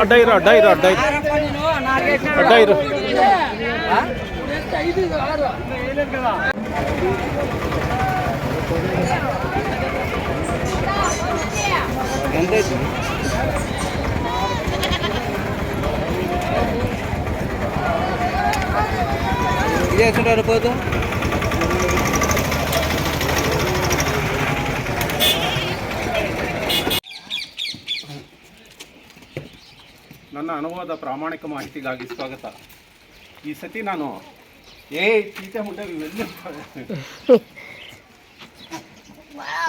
ಅಡ್ಡ ಇರು ಅಡ್ಡ ಇರು ಅಡ್ಡ ಇದೇ ಎಷ್ಟು ಇರ್ಬೋದು ನನ್ನ ಅನುಭವದ ಪ್ರಾಮಾಣಿಕ ಮಾಹಿತಿಗಾಗಿ ಸ್ವಾಗತ. ಈ ಸತಿ ನಾನು ಏ ಚೀತೆ ಮುಂಡೆ ಇವೆಲ್ಲ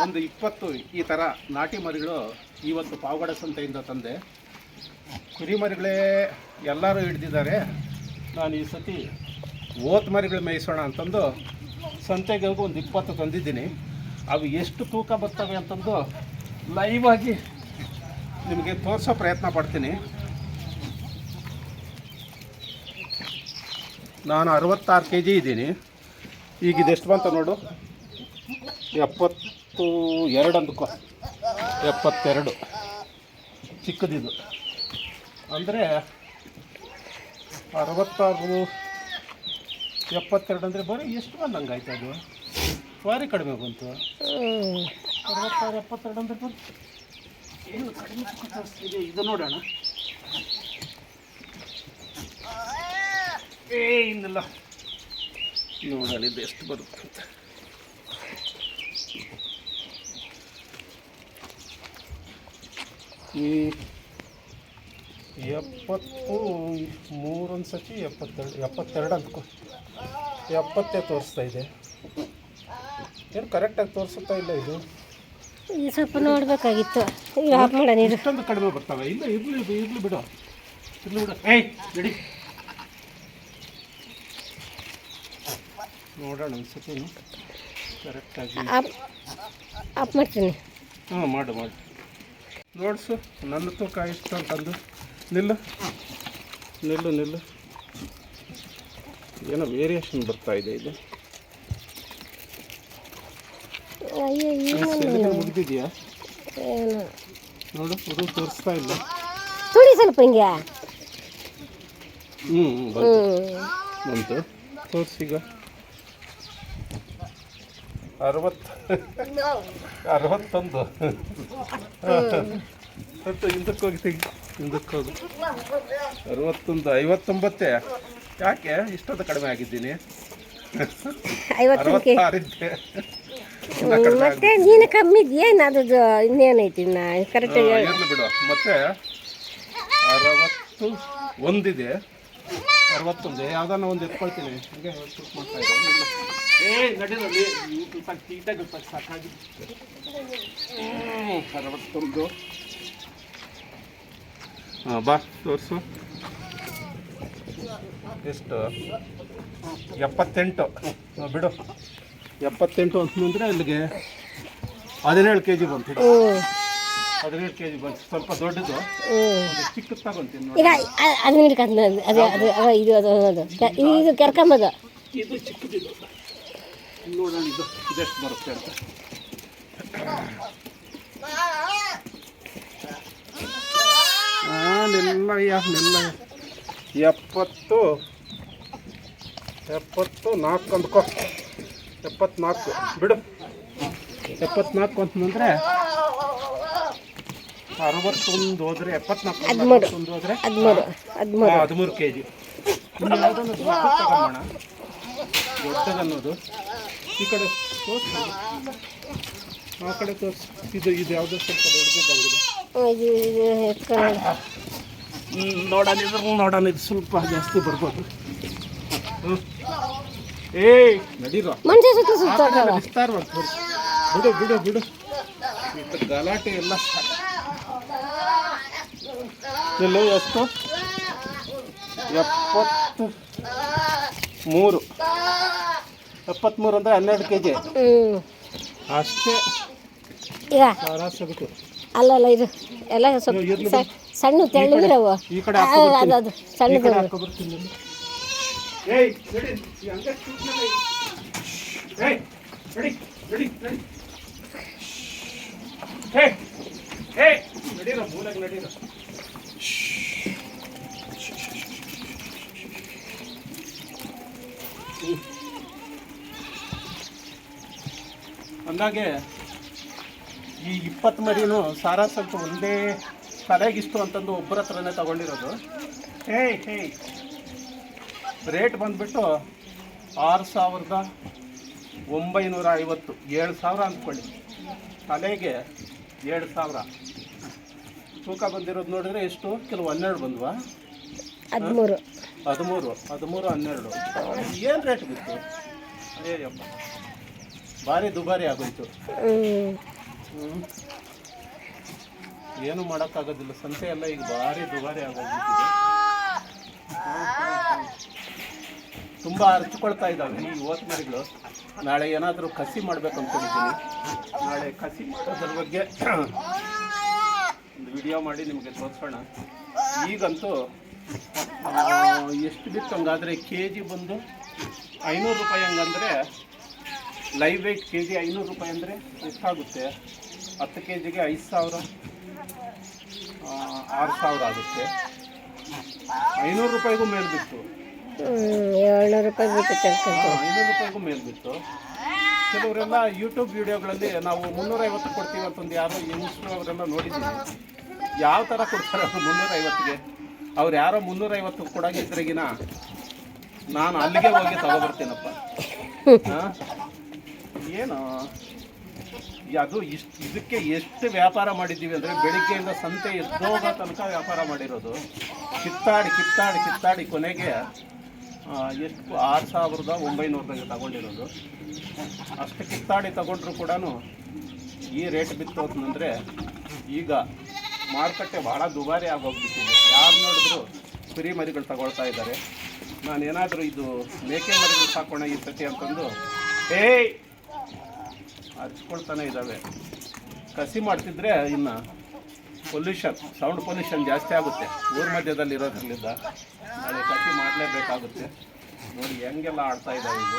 ಒಂದು ಇಪ್ಪತ್ತು ಈ ಥರ ನಾಟಿ ಮರಿಗಳು ಇವತ್ತು ಪಾವಗಡ ಸಂತೆಯಿಂದ ತಂದೆ. ಕುರಿ ಮರಿಗಳೇ ಎಲ್ಲರೂ ಹಿಡ್ದಿದ್ದಾರೆ. ನಾನು ಈ ಸತಿ ಓತ್ ಮರಿಗಳು ಮೇಯಿಸೋಣ ಅಂತಂದು ಸಂತೆಗೆ ಒಂದು ಇಪ್ಪತ್ತು ತಂದಿದ್ದೀನಿ. ಅವು ಎಷ್ಟು ತೂಕ ಬರ್ತವೆ ಅಂತಂದು ಲೈವ್ ಆಗಿ ನಿಮಗೆ ತೋರಿಸೋ ಪ್ರಯತ್ನ ಪಡ್ತೀನಿ. ನಾನು ಅರವತ್ತಾರು ಕೆ ಜಿ ಇದ್ದೀನಿ. ಈಗ ಇದೆಷ್ಟು ಬಂತ ನೋಡು? ಎಪ್ಪತ್ತು ಎರಡು ಅಂದ್ಕೋ. ಎಪ್ಪತ್ತೆರಡು. ಚಿಕ್ಕದಿದು. ಅಂದರೆ ಅರವತ್ತಾರು ಎಪ್ಪತ್ತೆರಡು ಅಂದರೆ ಬರೀ ಎಷ್ಟು ಬಂದಂಗೆ ಆಯ್ತು ಅದು? ಭಾರಿ ಕಡಿಮೆ ಬಂತು. ಅರವತ್ತಾರು, ಎಪ್ಪತ್ತೆರಡು ಅಂದರೆ ಬಂತು. ಏನು ಕಡಿಮೆ ಇದೆ. ಇದು ನೋಡೋಣ. ಏ, ಇನ್ನಿಲ್ಲ. ನೋಡೋಣ, ಇದು ಎಷ್ಟು ಬರುತ್ತೆ ಅಂತ. ಈ ಎಪ್ಪತ್ತು ಮೂರೊಂದು ಸತಿ ಎಪ್ಪತ್ತೆರಡು ಎಪ್ಪತ್ತೆರಡು ಅಂದ್ಕೊ. ಎಪ್ಪತ್ತೇ ತೋರಿಸ್ತಾ ಇದೆ. ಏನು ಕರೆಕ್ಟಾಗಿ ತೋರಿಸುತ್ತಾ ಇಲ್ಲ ಇದು? ಈ ಸ್ವಲ್ಪ ನೋಡಬೇಕಾಗಿತ್ತು. ಈಗ ಆಫ್ ಮಾಡೋಣ ಇದು. ಇಷ್ಟೊಂದು ಕಡಿಮೆ ಬರ್ತಾವೆ. ಇಲ್ಲ ಇರ್ಲಿ ಇರ್ಲಿ ಬಿಡು. ಇರ್ಲಿ ಬಿಡು. ಏಯ್ ಬಿಡಿ ನೋಡೋಣ ಒಂದ್ಸತಿ. ಕರೆಕ್ಟಾಗಿ ಆಫ್ ಮಾಡ್ತೀನಿ. ಹಾಂ ಮಾಡು ಮಾಡು. ನೋಡ್ಸು ನನ್ನ ತೂಕ ಇಷ್ಟು ಅಂತಂದು ನಿಲ್ಲು. ನಿಲ್ಲು ನಿಲ್ಲು. ಏನೋ ವೇರಿಯೇಷನ್ ಬರ್ತಾ ಇದೆ ಇದು ಮುಗಿದಿದೆಯಾ? ನೋಡು ಇದು ತೋರಿಸ್ತಾ ಇಲ್ಲ. ತುಳಿ ಸ್ವಲ್ಪ ಹಿಂಗೆ. ಹ್ಞೂ ಹ್ಞೂ ಬಂತು. ತೋರಿಸೀಗ ಅರವತ್ತು. ಅರವತ್ತೊಂದು. ಹಿಂದಕ್ಕೆ ಹೋಗಿ ತೆಗಿ. ಹಿಂದಕ್ಕೆ ಹೋಗು ಅರವತ್ತೊಂದು ಐವತ್ತೊಂಬತ್ತೇ? ಯಾಕೆ? ಇಷ್ಟೊಂದು ಕಡಿಮೆ ಆಗಿದ್ದೀನಿ. ಅರವತ್ತಾರಿದ್ದೆ. ಮತ್ತೆ ನೀನು ಕಮ್ಮಿ ಏನು ಅದು ಇನ್ನೇನೈತಿ ಇನ್ನ? ಕರೆಕ್ಟಾಗಿ ಹೇಳು. ಇರಲಿ ಬಿಡು. ಮತ್ತೆ ಅರವತ್ತು ಒಂದಿದೆ. ಅರವತ್ತೊಂದು? ಯಾವ್ದಾನ ಒಂದು ಎತ್ಕೊಳ್ತೀನಿ. ಹಂಗೆ ಶೂಟ್ ಮಾಡ್ತಾ ಅರವತ್ತೊಂದು. ಹಾಂ ಬಾ ತೋರಿಸು. ಎಷ್ಟು? ಎಪ್ಪತ್ತೆಂಟು. ಬಿಡು. ಎಪ್ಪತ್ತೆಂಟು ಅಂತಂದರೆ ಅಲ್ಲಿಗೆ ಹದಿನೇಳು ಕೆ ಜಿ ಬಂತು. ಇದು. ಹ್ಞೂ ಹದಿನೇಳು ಕೆ ಜಿ ಬಂತು. ಸ್ವಲ್ಪ ದೊಡ್ಡದು. ಚಿಕ್ಕದು ತಗೊಂತೀನಿ ನೋಡಿ. ಅದು ಅದು ಇದು ಅದು ಅದು. ಕೆ- ಇದು ಕೆರ್ಕೊಂಬೋದು. ಇದು ಚಿಕ್ಕದಿದು. ನೋಡೋಣ ಇದು ಇದೆಷ್ಟು ಬರುತ್ತೆ ಅಂತ. ನಿಲ್ಲಯ್ಯ ನಿಲ್ಲಯ್ಯ ಎಪ್ಪತ್ತು ಎಪ್ಪತ್ತು ನಾಲ್ಕು ಅಂದ್ಕೋ ಎಪ್ಪತ್ನಾಲ್ಕು. ಬಿಡು. ಎಪ್ಪತ್ನಾಲ್ಕು ಅಂತಂದ್ರೆ ಅರವತ್ತೊಂದು ಹೋದ್ರೆ ಎಪ್ಪತ್ನಾಲ್ಕು ಹದಿಮೂರು. ಅರವತ್ತೊಂದು ಹೋದ್ರೆ ಹದಿಮೂರು ಹದಿಮೂರು ಕೆ ಜಿ. ಯಾವುದನ್ನು ತಗೊಂಬೋಣ ದೊಡ್ಡದನ್ನೋದು. ಈ ಕಡೆ ತೋರಿಸಿ. ಆ ಕಡೆ ತೋರ್ಸಿ. ಇದು ಇದು ಯಾವುದೋ ಸ್ವಲ್ಪ ಎತ್ಕೊಂಡು ನೋಡೋಣ ಇದು ನೋಡೋಣ ಇದು ಸ್ವಲ್ಪ ಜಾಸ್ತಿ ಬರ್ಬೋದು. ಏ ಏಯ್ ನಡೀರೋ? ಮನುಷ್ಯ ಸುತ್ತ ಬಿಡು ಬಿಡು ಬಿಡು. ಗಲಾಟೆ ಎಲ್ಲ. ಎಲ್ಲೋ ಎಷ್ಟು ಎಪ್ಪತ್ತು ಮೂರು. ಎಪ್ಪತ್ತ್ಮೂರು ಅಂದರೆ ಹನ್ನೆರಡು ಕೆ ಜಿ ಅಷ್ಟೇ. ಅಲ್ಲ ಅಲ್ಲ ಇದು ಎಲ್ಲ ಸ್ವಲ್ಪ ಸಣ್ಣ ತೆಳ್ಳಗಿರವು. ಅದು ಸಣ್ಣದು. ಅಂದಾಗೆ ಈ ಇಪ್ಪತ್ತು ಮರಿನೂ ಸಾರಾ ಸ್ವಲ್ಪ ಒಂದೇ ತಲೆಗಿಷ್ಟು ಅಂತಂದು ಒಬ್ಬರ ಹತ್ರನೇ ತಗೊಂಡಿರೋದು. ಹೇ ಹೇ ರೇಟ್ ಬಂದುಬಿಟ್ಟು ಆರು ಸಾವಿರದ ಒಂಬೈನೂರ ಐವತ್ತು ಏಳು ಸಾವಿರ ಅಂದ್ಕೊಳ್ಳಿ. ತಲೆಗೆ ಏಳು ಸಾವಿರ. ತೂಕ ಬಂದಿರೋದು ನೋಡಿದ್ರೆ ಎಷ್ಟು? ಕೆಲವು ಹನ್ನೆರಡು ಬಂದ್ವಾ? ಹದಿಮೂರು. ಹದಿಮೂರು ಹದಿಮೂರು ಹನ್ನೆರಡು. ಏನು ರೇಟ್ ಬಿತ್ತು ಅಯ್ಯಪ್ಪ ಭಾರಿ ದುಬಾರಿ ಆಗೋಯ್ತು. ಏನು ಮಾಡೋಕ್ಕಾಗೋದಿಲ್ಲ. ಸಂತೆ ಎಲ್ಲ ಈಗ ಭಾರಿ ದುಬಾರಿ ಆಗೋಗ್ಬಿಟ್ಟಿದೆ. ತುಂಬ ಅರ್ಚ್ಕೊಳ್ತಾ ಇದ್ದಾವೆ ಈ ಓಟ್ ಮರಿಗಳು ನಾಳೆ ಏನಾದರೂ ಕಸಿ ಮಾಡ್ಬೇಕು ಅಂದ್ಕೊಂಡಿದ್ದೀನಿ. ನಾಳೆ ಕಸಿ ಮಾಡೋದ್ರ ಬಗ್ಗೆ ಒಂದು ವಿಡಿಯೋ ಮಾಡಿ ನಿಮಗೆ ತೋರಿಸೋಣ. ಈಗಂತೂ ಎಷ್ಟು ಬಿತ್ತು ಹಂಗಾದರೆ ಕೆ ಜಿ ಬಂದು ಐನೂರು ರೂಪಾಯಿ ಹಂಗಂದ್ರೆ, ಲೈವ್ ವೆಯ್ಟ್ ಕೆ ಜಿ ಐನೂರು ರೂಪಾಯಿ ಅಂದರೆ ಎಷ್ಟಾಗುತ್ತೆ? ಹತ್ತು ಕೆ ಜಿಗೆ ಐದು ಸಾವಿರ. ಆರು ಸಾವಿರ ಆಗುತ್ತೆ. ಐನೂರು ರೂಪಾಯಿಗೂ ಮೇಲೆ ಬಿತ್ತು. ಏಳ್ನೂರು ರೂಪಾಯಿ ಬೇಕು ಐನೂರು ರೂಪಾಯಿಗೂ ಮೇಲೆ ಬಿತ್ತು. ಕೆಲವರೆಲ್ಲ ಯೂಟ್ಯೂಬ್ ವಿಡಿಯೋಗಳಲ್ಲಿ ನಾವು ಮುನ್ನೂರೈವತ್ತು ಕೊಡ್ತೀವಿ ಅಂತಂದು ಯಾರೋ ಯಂಗ್ಸ್ಟ್ರು ಅವರೆಲ್ಲ ನೋಡಿದ್ದೀವಿ. ಯಾವ ಥರ ಕೊಡ್ತಾರೆ ಅವರು ಮುನ್ನೂರೈವತ್ತಿಗೆ? ಅವ್ರು ಯಾರೋ ಮುನ್ನೂರೈವತ್ತು ಇದ್ರಿಗಿನ ನಾನು ಅಲ್ಲಿಗೆ ಹೋಗಿ ತಗೊಬರ್ತೀನಪ್ಪ ಏನು? ಅದು ಇಷ್ಟು ಇದಕ್ಕೆ ಎಷ್ಟು ವ್ಯಾಪಾರ ಮಾಡಿದ್ದೀವಿ ಅಂದರೆ ಬೆಳಿಗ್ಗೆಯಿಂದ ಸಂತೆ ಎದ್ದೋಗ ತನಕ ವ್ಯಾಪಾರ ಮಾಡಿರೋದು. ಕಿತ್ತಾಡಿ ಕಿತ್ತಾಡಿ ಕಿತ್ತಾಡಿ ಕೊನೆಗೆ ಎಷ್ಟು ಆರು ಸಾವಿರದ ಒಂಬೈನೂರದಾಗ ತಗೊಂಡಿರೋದು. ಅಷ್ಟು ಕಿತ್ತಾಡಿ ತಗೊಂಡ್ರು ಕೂಡ ಈ ರೇಟ್ ಬಿತ್ತು ಅಂತಂದರೆ ಈಗ ಮಾರುಕಟ್ಟೆ ಭಾಳ ದುಬಾರಿ ಆಗೋಗ್ಬಿಟ್ಟಿದೆ. ಯಾರು ನೋಡಿದ್ರು ಕುರಿ ಮರಿಗಳು ತಗೊಳ್ತಾ ಇದ್ದಾರೆ. ನಾನು ಏನಾದರೂ ಇದು ಮೇಕೆ ಮರಿಗಳು ಸಾಕೋಣ ಈ ಸತಿ ಅಂತಂದು, ಏಯ್ ಹಚ್ಕೊಳ್ತಾನೆ ಇದ್ದಾವೆ. ಕಸಿ ಮಾಡ್ತಿದ್ರೆ ಇನ್ನು ಪೊಲ್ಯೂಷನ್ ಸೌಂಡ್ ಪೊಲ್ಯೂಷನ್ ಜಾಸ್ತಿ ಆಗುತ್ತೆ. ಊರ ಮಧ್ಯದಲ್ಲಿ ಇರೋದ್ರಲ್ಲಿದ್ದ ನಾಳೆ ಕಸಿ ಮಾಡಲೇಬೇಕಾಗುತ್ತೆ. ನೋಡಿ, ಹೆಂಗೆಲ್ಲ ಆಡ್ತಾ ಇದ್ದಾವೆ ಇದು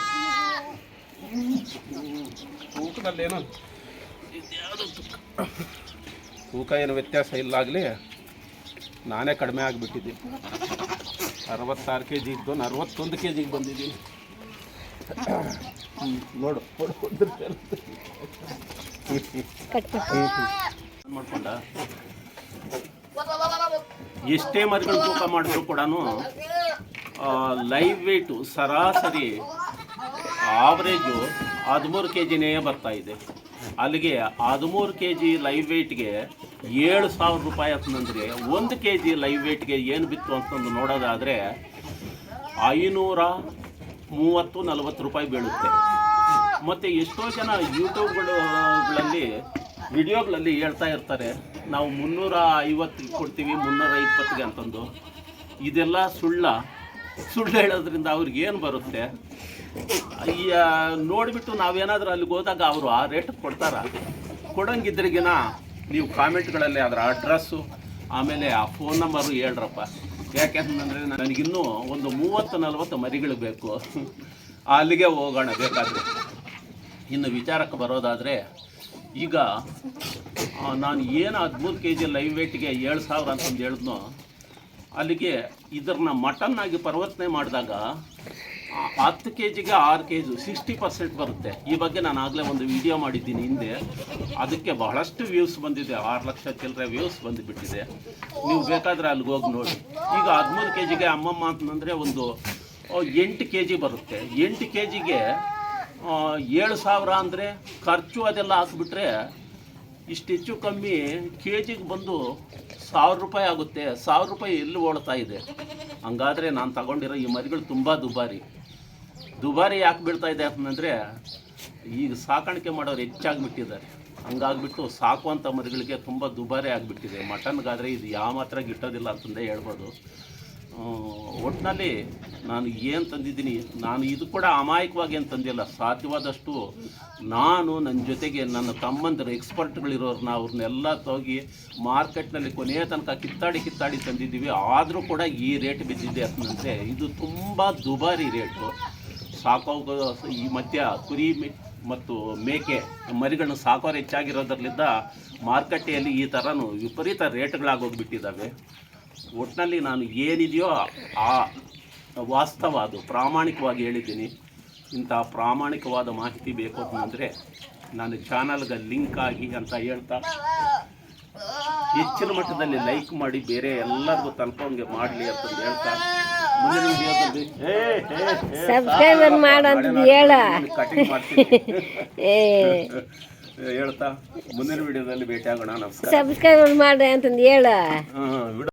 ತೂಕದಲ್ಲೇನು ತೂಕ ಏನು ವ್ಯತ್ಯಾಸ ಇಲ್ಲ ಆಗಲಿ ನಾನೇ ಕಡಿಮೆ ಆಗಿಬಿಟ್ಟಿದ್ದೀನಿ. ಅರವತ್ತಾರು ಕೆ ಜಿ ಇದ್ದು ಅರವತ್ತೊಂದು ಕೆ ಜಿಗೆ ಬಂದಿದ್ದೀನಿ. ಎಷ್ಟೇ ಮರಿಗಳು ತೂಕ ಮಾಡಿದ್ರು ಕೂಡ ಲೈವ್ ವೇಟು ಸರಾಸರಿ ಆವ್ರೇಜು ಹದಿಮೂರು ಕೆ ಜಿನೇ ಬರ್ತಾ ಇದೆ. ಅಲ್ಲಿಗೆ ಹದಿಮೂರು ಕೆ ಜಿ ಲೈವ್ ವೇಟ್ಗೆ ಏಳು ಸಾವಿರ ರೂಪಾಯಿ ಅಂತಂದರೆ ಒಂದು ಕೆ ಜಿ ಲೈವ್ ವೇಟ್ಗೆ ಏನು ಬಿತ್ತು ಅಂತಂದು ನೋಡೋದಾದರೆ ಐನೂರ ಮೂವತ್ತು ನಲವತ್ತು ರೂಪಾಯಿ ಬೀಳುತ್ತೆ. ಮತ್ತು ಎಷ್ಟೋ ಜನ ಯೂಟ್ಯೂಬ್ಗಳಲ್ಲಿ ವಿಡಿಯೋಗಳಲ್ಲಿ ಹೇಳ್ತಾ ಇರ್ತಾರೆ ನಾವು ಮುನ್ನೂರ ಐವತ್ತಿಗೆ ಕೊಡ್ತೀವಿ ಮುನ್ನೂರ ಇಪ್ಪತ್ತಿಗೆ ಅಂತಂದು. ಇದೆಲ್ಲ ಸುಳ್ಳ. ಸುಳ್ಳು ಹೇಳೋದ್ರಿಂದ ಅವ್ರಿಗೆ ಏನು ಬರುತ್ತೆ? ಈ, ನೋಡಿಬಿಟ್ಟು ನಾವೇನಾದರೂ ಅಲ್ಲಿಗೆ ಹೋದಾಗ ಅವರು ಆ ರೇಟ್ ಕೊಡ್ತಾರ. ಕೊಡೋಂಗಿದ್ರಿಗಿನ ನೀವು ಕಾಮೆಂಟ್ಗಳಲ್ಲಿ ಅದರ ಅಡ್ರೆಸ್ಸು ಆಮೇಲೆ ಆ ಫೋನ್ ನಂಬರು ಹೇಳ್ರಪ್ಪ. ಯಾಕೆಂತಂದರೆ ನನಗಿನ್ನೂ ಒಂದು ಮೂವತ್ತು, ನಲವತ್ತು ಮರಿಗಳು ಬೇಕು. ಅಲ್ಲಿಗೆ ಹೋಗೋಣ ಬೇಕಾದರೆ. ಇನ್ನು ವಿಚಾರಕ್ಕೆ ಬರೋದಾದರೆ, ಈಗ ನಾನು ಏನು ಹದಿಮೂರು ಕೆ ಜಿ ಲೈವ್ ವೇಟ್ಗೆ ಏಳು ಸಾವಿರ ಅಂತಂದು ಹೇಳಿದ್ನೋ, ಅಲ್ಲಿಗೆ ಇದನ್ನ ಮಟನ್ನಾಗಿ ಪರಿವರ್ತನೆ ಮಾಡಿದಾಗ ಹತ್ತು ಕೆ ಜಿಗೆ ಆರು ಕೆ ಜಿ ಸಿಕ್ಸ್ಟಿ ಪರ್ಸೆಂಟ್ ಬರುತ್ತೆ. ಈ ಬಗ್ಗೆ ನಾನು ಆಗಲೇ ಒಂದು ವಿಡಿಯೋ ಮಾಡಿದ್ದೀನಿ ಹಿಂದೆ. ಅದಕ್ಕೆ ಬಹಳಷ್ಟು ವ್ಯೂಸ್ ಬಂದಿದೆ. ಆರು ಲಕ್ಷ ಚಿಲ್ಲರೆ ವ್ಯೂಸ್ ಬಂದುಬಿಟ್ಟಿದೆ. ನೀವು ಬೇಕಾದರೆ ಅಲ್ಲಿಗೆ ಹೋಗಿ ನೋಡಿ. ಈಗ ಹದಿಮೂರು ಕೆ ಜಿಗೆ ಅಮ್ಮಮ್ಮ ಅಂತಂದರೆ ಒಂದು ಎಂಟು ಕೆ ಜಿ ಬರುತ್ತೆ. ಎಂಟು ಕೆ ಜಿಗೆ ಏಳು ಸಾವಿರ ಅಂದರೆ ಖರ್ಚು ಅದೆಲ್ಲ ಹಾಕ್ಬಿಟ್ರೆ ಇಷ್ಟು ಹೆಚ್ಚು ಕಮ್ಮಿ ಕೆ ಜಿಗೆ ಬಂದು ಸಾವಿರ ರೂಪಾಯಿ ಆಗುತ್ತೆ. ಸಾವಿರ ರೂಪಾಯಿ ಎಲ್ಲಿ ಓಡ್ತಾ ಇದೆ? ಹಂಗಾದರೆ ನಾನು ತಗೊಂಡಿರೋ ಈ ಮರಿಗಳು ತುಂಬ ದುಬಾರಿ. ದುಬಾರಿ ಯಾಕೆ ಬೀಳ್ತಾ ಇದೆ ಅಂತಂದರೆ, ಈಗ ಸಾಕಾಣಿಕೆ ಮಾಡೋರು ಹೆಚ್ಚಾಗಿಬಿಟ್ಟಿದ್ದಾರೆ ಹಂಗಾಗ್ಬಿಟ್ಟು ಸಾಕುವಂಥ ಮರಿಗಳಿಗೆ ತುಂಬ ದುಬಾರಿ ಆಗಿಬಿಟ್ಟಿದೆ. ಮಟನ್ಗಾದರೆ ಇದು ಯಾವ ಮಾತ್ರ ಗಿಟ್ಟೋದಿಲ್ಲ ಅಂತಂದೇ ಹೇಳ್ಬೋದು. ಒಟ್ಟಿನಲ್ಲಿ ನಾನು ಏನು ತಂದಿದ್ದೀನಿ, ನಾನು ಇದು ಕೂಡ ಅಮಾಯಕವಾಗಿ ಏನು ತಂದಿಲ್ಲ. ಸಾಧ್ಯವಾದಷ್ಟು ನಾನು ನನ್ನ ಜೊತೆಗೆ ನನ್ನ ತಮ್ಮಂದಿರು ಎಕ್ಸ್ಪರ್ಟ್ಗಳಿರೋರನ್ನ ಅವ್ರನ್ನೆಲ್ಲ ಮಾರ್ಕೆಟ್ ಮಾರ್ಕೆಟ್ನಲ್ಲಿ ಕೊನೆಯ ತನಕ ಕಿತ್ತಾಡಿ ಕಿತ್ತಾಡಿ ತಂದಿದ್ದೀವಿ. ಆದರೂ ಕೂಡ ಈ ರೇಟ್ ಬಿದ್ದಿದೆ ಅಂತಂದರೆ ಇದು ತುಂಬ ದುಬಾರಿ ರೇಟು. ಸಾಕೋ ಈ ಮಧ್ಯ ಕುರಿ ಮತ್ತು ಮೇಕೆ ಮರಿಗಳನ್ನ ಸಾಕೋರು ಹೆಚ್ಚಾಗಿರೋದ್ರಲ್ಲಿದ್ದ ಮಾರುಕಟ್ಟೆಯಲ್ಲಿ ಈ ಥರನೂ ವಿಪರೀತ ರೇಟ್ಗಳಾಗೋಗ್ಬಿಟ್ಟಿದ್ದಾವೆ ಒಟ್ಟಿನಲ್ಲಿ ನಾನು ಏನಿದೆಯೋ ಆ ವಾಸ್ತವ ಅದು. ಪ್ರಾಮಾಣಿಕವಾಗಿ ಹೇಳಿದ್ದೀನಿ. ಇಂಥ ಪ್ರಾಮಾಣಿಕವಾದ ಮಾಹಿತಿ ಬೇಕು ಅಂತಂದರೆ ನಾನು ಚಾನಲ್ಗೆ ಲಿಂಕ್ ಆಗಿ ಅಂತ ಹೇಳ್ತಾ ಹೆಚ್ಚಿನ ಮಟ್ಟದಲ್ಲಿ ಲೈಕ್ ಮಾಡಿ ಬೇರೆ ಎಲ್ಲರಿಗೂ ತಲುಪೋಂಗೆ ಮಾಡಲಿ ಅಂತಂದು ಹೇಳ್ತಾ ಮುಂದಿನ ವಿಡಿಯೋದಲ್ಲಿ ಏ, ಏ, ಏ, Subscriber ಮಾಡು ಅಂತ ಹೇಳ. ಹೇಳ್ತಾ ಮುಂದಿನ ವಿಡಿಯೋದಲ್ಲಿ ಭೇಟಿ ಆಗೋಣ ನಮಸ್ಕಾರ ಸಬ್ಸ್ಕ್ರೈಬ್ ಮಾಡಿ ಅಂತಂದು ಹೇಳ